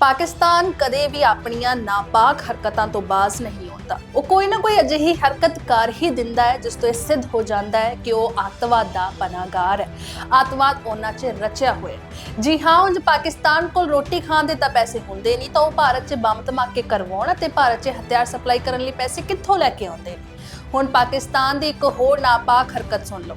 ਪਾਕਿਸਤਾਨ ਕਦੇ ਵੀ ਆਪਣੀਆਂ ਨਾਪਾਕ ਹਰਕਤਾਂ ਤੋਂ ਬਾਜ਼ ਨਹੀਂ ਹੁੰਦਾ। ਉਹ ਕੋਈ ਨਾ ਕੋਈ ਅਜਿਹੀ ਹਰਕਤ ਕਰ ਹੀ ਦਿੰਦਾ ਹੈ, ਜਿਸ ਤੋਂ ਇਹ ਸਿੱਧ ਹੋ ਜਾਂਦਾ ਹੈ ਕਿ ਉਹ ਅੱਤਵਾਦ ਦਾ ਪਨਾਹਗਾਰ ਹੈ। ਅੱਤਵਾਦ ਉਹਨਾਂ 'ਚ ਰਚਿਆ ਹੋਇਆ ਜੀ ਹਾਂ, ਉਂਝ ਪਾਕਿਸਤਾਨ ਕੋਲ ਰੋਟੀ ਖਾਣ ਦੇ ਤਾਂ ਪੈਸੇ ਹੁੰਦੇ ਨਹੀਂ, ਤਾਂ ਉਹ ਭਾਰਤ 'ਚ ਬੰਬ ਧਮਾਕੇ ਕਰਵਾਉਣ ਅਤੇ ਭਾਰਤ 'ਚ ਹਥਿਆਰ ਸਪਲਾਈ ਕਰਨ ਲਈ ਪੈਸੇ ਕਿੱਥੋਂ ਲੈ ਕੇ ਆਉਂਦੇ ਨੇ? ਹੁਣ ਪਾਕਿਸਤਾਨ ਦੀ ਇੱਕ ਹੋਰ ਨਾਪਾਕ ਹਰਕਤ ਸੁਣ ਲਓ।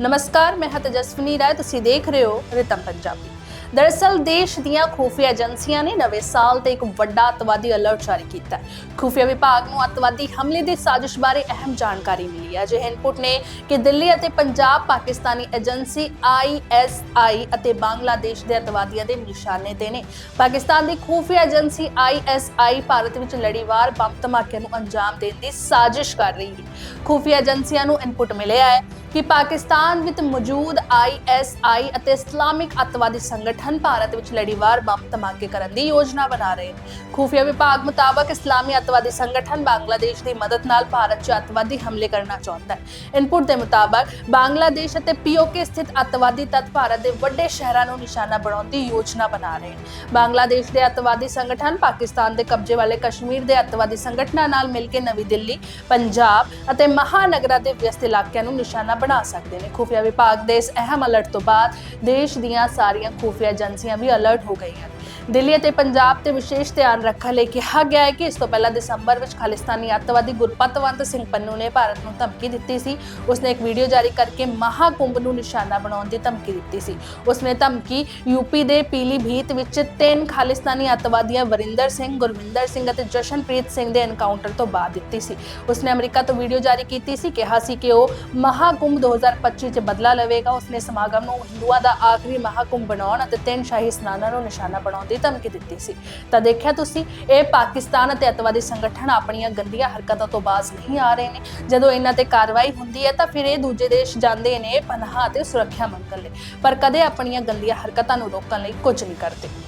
ਨਮਸਕਾਰ, ਮੈਂ ਹਾਂ ਤੇਜਸਵਨੀ ਰਾਏ, ਤੁਸੀਂ ਦੇਖ ਰਹੇ ਹੋ ਰਿਤਮ ਪੰਜਾਬੀ। ਦਰਅਸਲ ਦੇਸ਼ ਦੀਆਂ ਖੂਫੀਆ ਏਜੰਸੀਆਂ ਨੇ ਨਵੇਂ ਸਾਲ ਤੇ ਇੱਕ ਵੱਡਾ ਅੱਤਵਾਦੀ ਅਲਰਟ ਜਾਰੀ ਕੀਤਾ ਹੈ। ਖੂਫੀਆ ਵਿਭਾਗ ਨੂੰ ਅੱਤਵਾਦੀ ਹਮਲੇ ਦੀ ਸਾਜ਼ਿਸ਼ ਬਾਰੇ ਅਹਿਮ ਜਾਣਕਾਰੀ ਮਿਲੀ ਹੈ। ਅਜਿਹੇ ਇਨਪੁਟ ਨੇ ਕਿ ਦਿੱਲੀ ਅਤੇ ਪੰਜਾਬ ਪਾਕਿਸਤਾਨੀ ਏਜੰਸੀ ISI ਅਤੇ ਬੰਗਲਾਦੇਸ਼ ਦੇ ਅੱਤਵਾਦੀਆਂ ਦੇ ਨਿਸ਼ਾਨੇ ਤੇ ਨੇ। ਪਾਕਿਸਤਾਨ ਦੀ ਖੂਫੀਆ ਏਜੰਸੀ ISI ਭਾਰਤ ਵਿੱਚ ਲੜੀਵਾਰ ਬੰਬ ਧਮਾਕਿਆਂ ਨੂੰ ਅੰਜਾਮ ਦੇਣ ਦੀ ਸਾਜ਼ਿਸ਼ ਕਰ ਰਹੀ ਹੈ। ਖੂਫੀਆ ਏਜੰਸੀਆਂ ਨੂੰ ਇਨਪੁਟ ਮਿਲਿਆ ਹੈ ਕਿ ਪਾਕਿਸਤਾਨ ਵਿੱਚ ਮੌਜੂਦ ISI ਅਤੇ ਇਸਲਾਮਿਕ ਅੱਤਵਾਦੀ ਸੰਗਠਨ ਭਾਰਤ ਵਿੱਚ ਲੜੀਵਾਰ ਬੰਬ ਧਮਾਕੇ ਕਰਨ ਦੀ ਯੋਜਨਾ ਬਣਾ ਰਹੇ ਨੇ ਖੂਫੀਆ ਵਿਭਾਗ ਮੁਤਾਬਕ ਇਸਲਾਮੀ ਅੱਤਵਾਦੀ ਸੰਗਠਨ ਬੰਗਲਾਦੇਸ਼ ਦੀ ਮਦਦ ਨਾਲ ਭਾਰਤ 'ਚ ਅੱਤਵਾਦੀ ਹਮਲੇ ਕਰਨਾ ਚਾਹੁੰਦਾ ਹੈ। ਇਨਪੁਟ ਦੇ ਮੁਤਾਬਕ ਬੰਗਲਾਦੇਸ਼ ਅਤੇ ਪੀਓਕੇ ਸਥਿਤ ਅੱਤਵਾਦੀ ਤੱਤ ਭਾਰਤ ਦੇ ਵੱਡੇ ਸ਼ਹਿਰਾਂ ਨੂੰ ਨਿਸ਼ਾਨਾ ਬਣਾਉਣ ਦੀ ਯੋਜਨਾ ਬਣਾ ਰਹੇ ਹਨ। ਬੰਗਲਾਦੇਸ਼ ਦੇ ਅੱਤਵਾਦੀ ਸੰਗਠਨ, ਪਾਕਿਸਤਾਨ ਦੇ ਕਬਜ਼ੇ ਵਾਲੇ ਕਸ਼ਮੀਰ ਦੇ ਅੱਤਵਾਦੀ ਸੰਗਠਨਾਂ ਨਾਲ ਮਿਲ ਕੇ ਨਵੀਂ ਦਿੱਲੀ, ਪੰਜਾਬ ਅਤੇ ਮਹਾਨਗਰਾਂ ਦੇ ਵਿਅਸਤ ਇਲਾਕਿਆਂ ਨੂੰ ਨਿਸ਼ਾਨਾ ਬਣਾ ਸਕਦੇ ਨੇ। ਖੁਫੀਆ ਵਿਭਾਗ ਦੇ ਇਸ ਅਹਿਮ ਅਲਰਟ ਤੋਂ ਬਾਅਦ ਦੇਸ਼ ਦੀਆਂ ਸਾਰੀਆਂ ਖੁਫੀਆ ਏਜੰਸੀਆਂ ਵੀ ਅਲਰਟ ਹੋ ਗਈਆਂ ਦਿੱਲੀ ਅਤੇ ਪੰਜਾਬ ਤੇ ਵਿਸ਼ੇਸ਼ ਧਿਆਨ ਰੱਖਣ ਲਈ ਕਿਹਾ ਗਿਆ ਹੈ ਕਿ ਇਸ ਤੋਂ ਪਹਿਲਾਂ ਦਸੰਬਰ ਵਿੱਚ ਖਾਲਿਸਤਾਨੀ ਅੱਤਵਾਦੀ ਗੁਰਪਤਵੰਤ ਸਿੰਘ ਪੰਨੂ ਨੇ ਭਾਰਤ ਨੂੰ ਧਮਕੀ ਦਿੱਤੀ ਸੀ। ਉਸਨੇ ਇੱਕ ਵੀਡੀਓ ਜਾਰੀ ਕਰਕੇ ਮਹਾਕੁੰਭ ਨੂੰ ਨਿਸ਼ਾਨਾ ਬਣਾਉਣ ਦੀ ਧਮਕੀ ਦਿੱਤੀ ਸੀ। ਉਸਨੇ ਧਮਕੀ ਯੂਪੀ ਦੇ ਪੀਲੀਭੀਤ ਵਿੱਚ ਤਿੰਨ ਖਾਲਿਸਤਾਨੀ ਅੱਤਵਾਦੀਆਂ ਵਰਿੰਦਰ ਸਿੰਘ, ਗੁਰਵਿੰਦਰ ਸਿੰਘ ਅਤੇ ਜਸ਼ਨਪ੍ਰੀਤ ਸਿੰਘ ਦੇ ਐਨਕਾਊਂਟਰ ਤੋਂ ਬਾਅਦ ਦਿੱਤੀ ਸੀ। ਉਸਨੇ ਅਮਰੀਕਾ ਤੋਂ ਵੀਡੀਓ ਜਾਰੀ ਕੀਤੀ ਸੀ। ਕਿਹਾ ਸੀ ਕਿ ਉਹ ਮਹਾਕੁੰਭ 2025 ਚ ਬਦਲਾ ਲਵੇਗਾ। ਉਸਨੇ ਸਮਾਗਮ ਨੂੰ ਹਿੰਦੂਆਂ ਦਾ ਆਖਰੀ ਮਹਾਕੁੰਭ ਬਣਾਉਣ ਅਤੇ ਤਿੰਨ ਸ਼ਾਹੀ ਸਨਾਨਾਂ ਨੂੰ ਨਿਸ਼ਾਨਾ ਬਣਾਉਣ ਦੀ ਧਮਕੀ ਦਿੱਤੀ ਸੀ। ਤਾਂ ਦੇਖਿਆ ਤੁਸੀਂ, ਇਹ ਪਾਕਿਸਤਾਨ ਅਤੇ ਅੱਤਵਾਦੀ ਸੰਗਠਨ ਆਪਣੀਆਂ ਗੰਦੀਆਂ ਹਰਕਤਾਂ ਤੋਂ ਬਾਜ਼ ਨਹੀਂ ਆ ਰਹੇ ਨੇ। ਜਦੋਂ ਇਹਨਾਂ ਤੇ ਕਾਰਵਾਈ ਹੁੰਦੀ ਹੈ, ਤਾਂ ਫਿਰ ਇਹ ਦੂਜੇ ਦੇਸ਼ ਜਾਂਦੇ ਨੇ ਪਨਾਹ ਅਤੇ ਸੁਰੱਖਿਆ ਮੰਗਣ ਲਈ। ਪਰ ਕਦੇ ਆਪਣੀਆਂ ਗੰਦੀਆਂ ਹਰਕਤਾਂ ਨੂੰ ਰੋਕਣ ਲਈ ਕੁਝ ਨਹੀਂ ਕਰਦੇ।